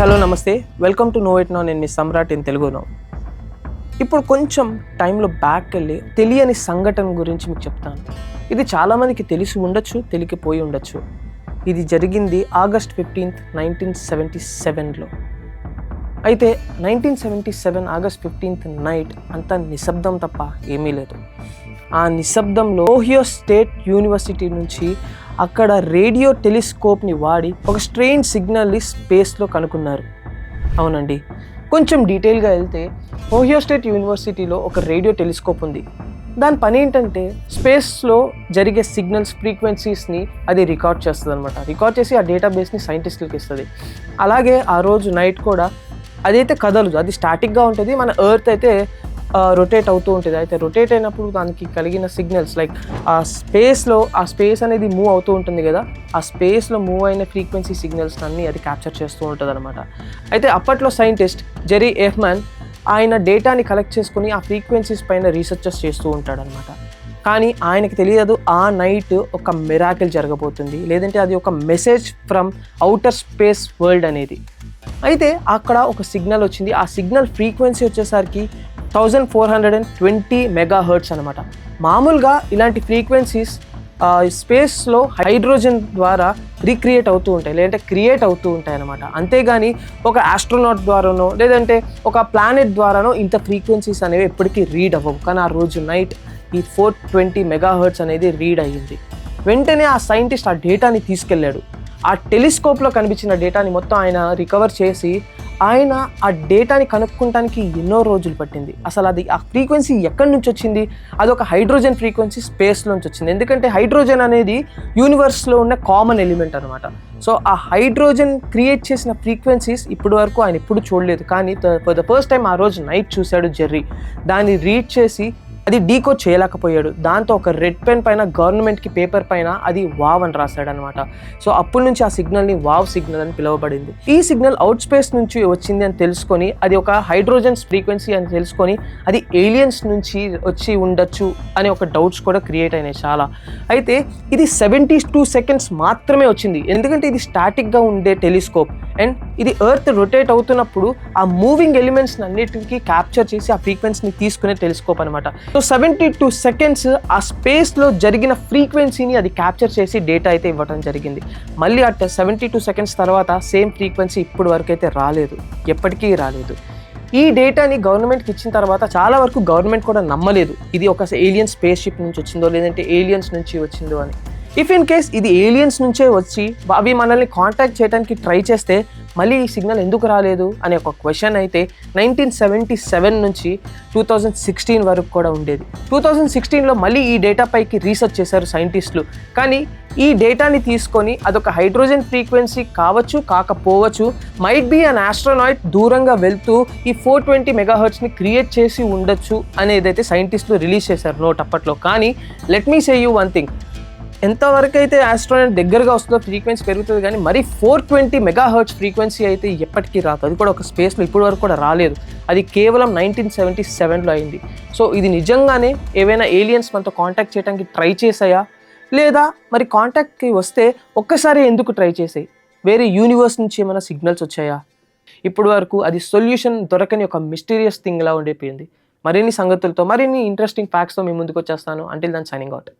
Hello నమస్తే. Welcome to know it know నేను మీ సమ్రాట్ ఇన్ తెలుగులో ఇప్పుడు కొంచెం టైంలో బ్యాక్ వెళ్ళి తెలియని సంఘటన గురించి మీకు చెప్తాను. ఇది చాలామందికి తెలిసి ఉండొచ్చు తెలికిపోయి ఉండొచ్చు. ఇది జరిగింది ఆగస్ట్ ఫిఫ్టీన్త్ నైన్టీన్ సెవెంటీ సెవెన్లో అయితే nineteen seventy seven August fifteenth night అంతా నిశ్శబ్దం తప్ప ఏమీ లేదు. ఆ నిశ్శబ్దంలో ఓహియో స్టేట్ యూనివర్సిటీ నుంచి అక్కడ రేడియో టెలిస్కోప్ని వాడి ఒక స్ట్రెయిన్ సిగ్నల్ని స్పేస్లో కనుక్కున్నారు. అవునండి. కొంచెం డీటెయిల్గా వెళ్తే ఓహియో స్టేట్ యూనివర్సిటీలో ఒక రేడియో టెలిస్కోప్ ఉంది. దాని పని ఏంటంటే స్పేస్లో జరిగే సిగ్నల్స్ ఫ్రీక్వెన్సీస్ని అది రికార్డ్ చేస్తుంది అనమాట రికార్డ్ చేసి ఆ డేటాబేస్ని సైంటిస్టులకు ఇస్తుంది. అలాగే ఆ రోజు నైట్ కూడా అదైతే కదలదు అది స్టాటిక్గా ఉంటుంది. మన ఎర్త్ అయితే రొటేట్ అవుతూ ఉంటుంది. అయితే రొటేట్ అయినప్పుడు దానికి కలిగిన సిగ్నల్స్ లైక్ ఆ స్పేస్లో ఆ స్పేస్ అనేది మూవ్ అవుతూ ఉంటుంది కదా ఆ స్పేస్లో మూవ్ అయిన ఫ్రీక్వెన్సీ సిగ్నల్స్ అన్నీ అది క్యాప్చర్ చేస్తూ ఉంటుంది అనమాట అయితే అప్పట్లో సైంటిస్ట్ జెరీ ఎహ్మాన్ ఆయన డేటాని కలెక్ట్ చేసుకుని ఆ ఫ్రీక్వెన్సీస్ పైన రీసెర్చెస్ చేస్తూ ఉంటాడనమాట కానీ ఆయనకి తెలియదు ఆ నైట్ ఒక మిరాకిల్ జరగబోతుంది. లేదంటే అది ఒక message from outer space world అనేది. అయితే అక్కడ ఒక సిగ్నల్ వచ్చింది. ఆ సిగ్నల్ ఫ్రీక్వెన్సీ వచ్చేసరికి thousand four hundred and twenty megahertz అనమాట మామూలుగా ఇలాంటి ఫ్రీక్వెన్సీస్ స్పేస్లో హైడ్రోజన్ ద్వారా రీక్రియేట్ అవుతూ ఉంటాయి లేదంటే క్రియేట్ అవుతూ ఉంటాయి అనమాట అంతేగాని ఒక ఆస్ట్రోనాట్ ద్వారానో లేదంటే ఒక ప్లానెట్ ద్వారానో ఇంత ఫ్రీక్వెన్సీస్ అనేవి ఎప్పటికీ రీడ్ అవ్వవు. కానీ ఆ రోజు నైట్ ఈ ఫోర్ ట్వంటీ మెగా హర్ట్స్ అనేది రీడ్ అయ్యింది. వెంటనే ఆ సైంటిస్ట్ ఆ డేటాని తీసుకెళ్ళాడు. ఆ టెలిస్కోప్లో కనిపించిన డేటాని మొత్తం ఆయన రికవర్ చేసి ఆయన ఆ డేటాని కనుక్కుంటానికి ఎన్నో రోజులు పట్టింది. అసలు అది ఆ ఫ్రీక్వెన్సీ ఎక్కడి నుంచి వచ్చింది? అది ఒక హైడ్రోజన్ ఫ్రీక్వెన్సీ స్పేస్ నుంచి వచ్చింది. ఎందుకంటే హైడ్రోజన్ అనేది యూనివర్స్లో ఉన్న కామన్ ఎలిమెంట్ అనమాట సో ఆ హైడ్రోజన్ క్రియేట్ చేసిన ఫ్రీక్వెన్సీస్ ఇప్పటి వరకు ఆయన ఎప్పుడు చూడలేదు. కానీ ఫర్ ద ఫస్ట్ టైం ఆ రోజు నైట్ చూశాడు జెర్రీ. దాన్ని రీడ్ చేసి అది డీకోడ్ చేయలేకపోయాడు. దాంతో ఒక రెడ్ పెన్ పైన గవర్నమెంట్కి పేపర్ పైన అది వావ్ అని రాశాడు అనమాట సో అప్పటి నుంచి ఆ సిగ్నల్ని వావ్ సిగ్నల్ అని పిలువబడింది. ఈ సిగ్నల్ అవుట్ స్పేస్ నుంచి వచ్చింది అని తెలుసుకొని అది ఒక హైడ్రోజన్స్ ఫ్రీక్వెన్సీ అని తెలుసుకొని అది ఏలియన్స్ నుంచి వచ్చి ఉండొచ్చు అనే ఒక డౌట్స్ కూడా క్రియేట్ అయినాయి చాలా. అయితే ఇది సెవెంటీ టూ సెకండ్స్ మాత్రమే వచ్చింది. ఎందుకంటే ఇది స్టాటిక్గా ఉండే టెలిస్కోప్. అండ్ ఇది ఎర్త్ రొటేట్ అవుతున్నప్పుడు ఆ మూవింగ్ ఎలిమెంట్స్ అన్నిటికీ క్యాప్చర్ చేసి ఆ ఫ్రీక్వెన్సీని తీసుకునే టెలిస్కోప్ అనమాట సో సెవెంటీ టూ సెకండ్స్ ఆ స్పేస్లో జరిగిన ఫ్రీక్వెన్సీని అది క్యాప్చర్ చేసి డేటా అయితే ఇవ్వడం జరిగింది. మళ్ళీ అట్ సెవెంటీ టూ సెకండ్స్ తర్వాత సేమ్ ఫ్రీక్వెన్సీ ఇప్పుడు వరకు అయితే రాలేదు. ఎప్పటికీ రాలేదు. ఈ డేటాని గవర్నమెంట్కి ఇచ్చిన తర్వాత చాలా వరకు గవర్నమెంట్ కూడా నమ్మలేదు. ఇది ఒక ఏలియన్ స్పేస్ షిప్ నుంచి వచ్చిందో లేదంటే ఏలియన్స్ నుంచి వచ్చిందో అని. ఇఫ్ ఇన్ కేస్ ఇది ఏలియన్స్ నుంచే వచ్చి అవి మనల్ని కాంటాక్ట్ చేయడానికి ట్రై చేస్తే మళ్ళీ ఈ సిగ్నల్ ఎందుకు రాలేదు అనే ఒక క్వశ్చన్ అయితే నైన్టీన్ సెవెంటీ సెవెన్ నుంచి టూ థౌజండ్ సిక్స్టీన్ వరకు కూడా ఉండేది. టూ థౌజండ్ సిక్స్టీన్లో మళ్ళీ ఈ డేటా పైకి రీసెర్చ్ చేశారు సైంటిస్టులు కానీ ఈ డేటాని తీసుకొని అదొక హైడ్రోజన్ ఫ్రీక్వెన్సీ కావచ్చు కాకపోవచ్చు మైట్ బీ అన్ ఆస్ట్రోనాయిడ్ దూరంగా వెళ్తూ ఈ ఫోర్ ట్వంటీ మెగాహర్ట్స్ని క్రియేట్ చేసి ఉండొచ్చు అనేదైతే సైంటిస్టులు రిలీజ్ చేశారు నోట్ అప్పట్లో. కానీ let me say you one thing ఎంతవరకు అయితే ఆస్ట్రాయిడ్ దగ్గరగా వస్తుందో ఫ్రీక్వెన్సీ పెరుగుతుంది కానీ మరి four twenty megahertz frequency అయితే ఎప్పటికీ రాదు. అది కూడా ఒక స్పేస్లో ఇప్పటి వరకు కూడా రాలేదు. అది కేవలం నైన్టీన్ సెవెంటీ సెవెన్లో అయింది. సో ఇది నిజంగానే ఏవైనా ఏలియన్స్ మనతో కాంటాక్ట్ చేయడానికి ట్రై చేసాయా లేదా మరి కాంటాక్ట్కి వస్తే ఒక్కసారి ఎందుకు ట్రై చేసాయి వేరే యూనివర్స్ నుంచి ఏమైనా సిగ్నల్స్ వచ్చాయా? ఇప్పటి వరకు అది సొల్యూషన్ దొరకని ఒక మిస్టీరియస్ థింగ్లా ఉండిపోయింది. మరిన్ని సంగతులతో మరిన్ని ఇంట్రెస్టింగ్ ఫ్యాక్ట్స్తో మీ ముందుకు వచ్చేస్తాను. అంటిల్ దాన్ సైనింగ్ అవుట్